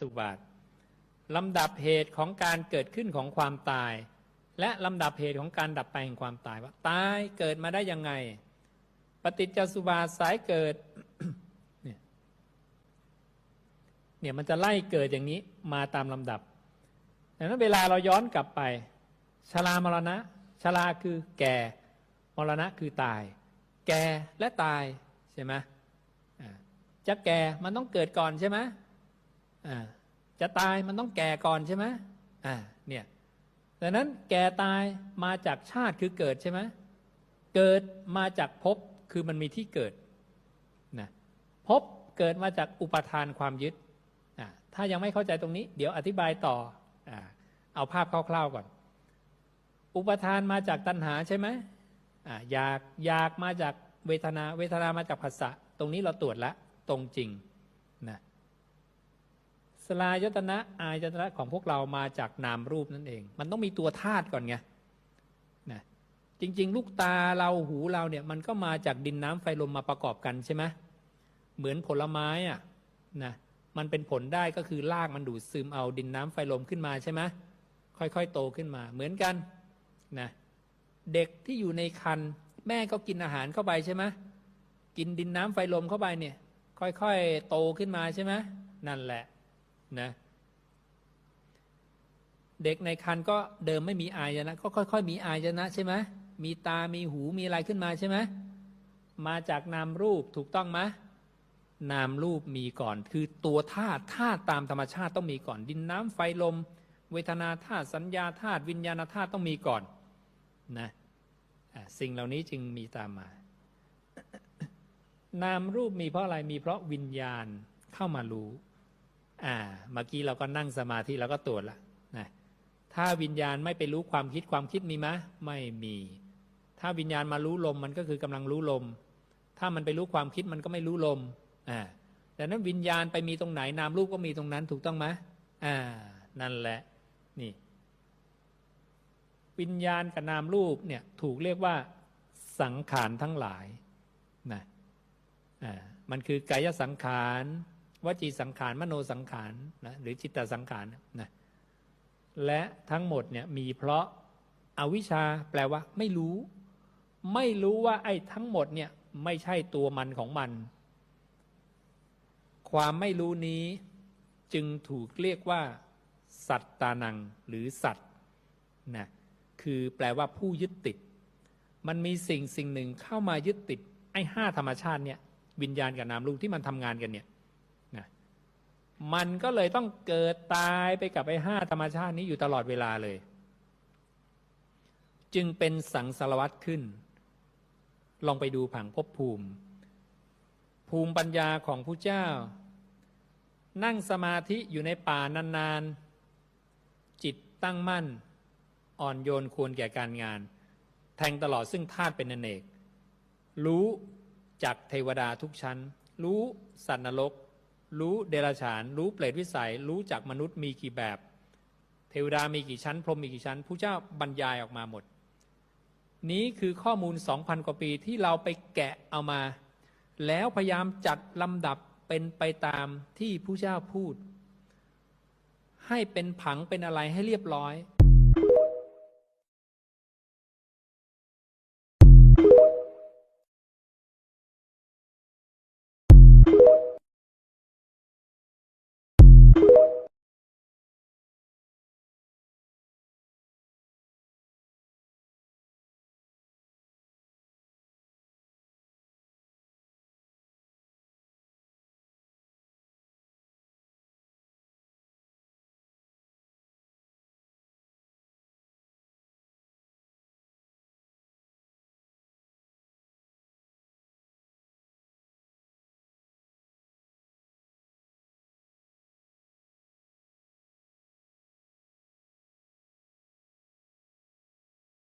สุบาทลำดับเหตุของการเกิดขึ้นของความตาย และลำดับเหตุของการดับไปแห่งความตายว่าตายเกิดมาได้ยังไง ปฏิจจสุบาทสายเกิดเนี่ยเนี่ยมันจะไล่เกิดอย่างนี้มาตามลำดับดังนั้นเวลาเราย้อนกลับไปชรามรณะชราคือแก่ มรณะคือตาย แก่และตายใช่ไหมจะแก่มันต้องเกิดก่อนใช่ไหม จะตายมันต้องแก่ก่อนใช่ไหมอ่าเนี่ยดังนั้นแก่ตายมาจากชาติคือเกิดใช่ไหมเกิดมาจากภพคือมันมีที่เกิดนะภพเกิดมาจากอุปทานความยึดอ่าถ้ายังไม่เข้าใจตรงนี้ เดี๋ยวอธิบายต่ออาเอาภาพคร่าวๆก่อน อุปทานมาจากตัณหาใช่ไหมอ่าอยากอยากมาจากเวทนา เวทนามาจากภาษะตรงนี้เราตรวจแล้วตรงจริงนะ สลายตนะ อายตนะของพวกเรามาจากนามรูปนั่นเอง มันต้องมีตัวธาตุก่อนไงนะจริง ๆ ลูกตาเราหูเราเนี่ย มันก็มาจากดินน้ำไฟลมมาประกอบกันใช่ไหมเหมือนผลไม้อะนะมันเป็นผลได้ก็คือรากมันดูดซึมเอาดินน้ำไฟลมขึ้นมาใช่ไหมค่อยๆ โตขึ้นมา เหมือนกันนะเด็กที่อยู่ในคันแม่ก็กินอาหารเข้าไปใช่ไหมกินดินน้ำไฟลมเข้าไปเนี่ย ค่อยๆ โตขึ้นมาใช่ไหมนั่นแหละ นะเด็กในคันก็เดิมไม่มีอายนะ ก็ค่อย ๆ มีอายนะใช่ไหมมีตามีหูมีอะไรขึ้นมาใช่ไหมมาจากนามรูปถูกต้องไหมนามรูปมีก่อน คือตัวธาตุธาตุตามธรรมชาติต้องมีก่อน ดินน้ำไฟลม เวทนาธาตุสัญญาธาตุวิญญาณธาตุต้องมีก่อนนะสิ่งเหล่านี้จึงมีตามมา นามรูปมีเพราะอะไรมีเพราะวิญญาณเข้ามารู้ อ่าเมื่อกี้เราก็นั่งสมาธิเราก็ตรวจละนะถ้าวิญญาณไม่ไปรู้ความคิดความคิดมีไหมไม่มี ถ้าวิญญาณมารู้ลมมันก็คือกำลังรู้ลม ถ้ามันไปรู้ความคิดมันก็ไม่รู้ลมอ่าดังนั้นวิญญาณไปมีตรงไหนนามรูปก็มีตรงนั้นถูกต้องไหมอ่า นั่นแหละนี่ วิญญาณกับนามรูปเนี่ยถูกเรียกว่าสังขารทั้งหลายนะอ่ามันคือกายสังขาร วจีสังขารมโนสังขารนะหรือจิตตสังขารนะและทั้งหมดเนี่ยมีเพราะอาวิชชาแปลว่า ไม่รู้ ไม่รู้ว่าไอ้ทั้งหมดเนี่ยไม่ใช่ตัวมันของมัน ความไม่รู้นี้จึงถูกเรียกว่า สัตตานัง หรือสัตว์นะคือแปลว่าผู้ยึดติด มันมีสิ่งสิ่งหนึ่งเข้ามายึดติด ไอ้ห้าธรรมชาติเนี่ยวิญญาณกับนามรูปที่มันทำงานกันเนี่ย มันก็เลยต้องเกิดตายไปกับไอ้ห้าธรรมชาตินี้อยู่ตลอดเวลาเลย จึงเป็นสังสารวัตขึ้น ลองไปดูผังภพภูมิ ภูมิปัญญาของผู้เจ้า นั่งสมาธิอยู่ในป่านานๆ จิตตั้งมั่น อ่อนโยนควรแก่การงาน แทงตลอดซึ่งธาตุเป็นอเนก รู้จากเทวดาทุกชั้น รู้สัตว์นรก รู้เดรัจฉาน รู้เปรตวิสัย รู้จากมนุษย์มีกี่แบบ เทวดามีกี่ชั้น พรหมมีกี่ชั้น ผู้เจ้าบรรยายออกมาหมด นี้คือข้อมูล 2,000 กว่าปีที่เราไปแกะเอามา แล้วพยายามจัดลำดับเป็นไปตามที่ผู้เจ้าพูด ให้เป็นผังเป็นอะไรให้เรียบร้อย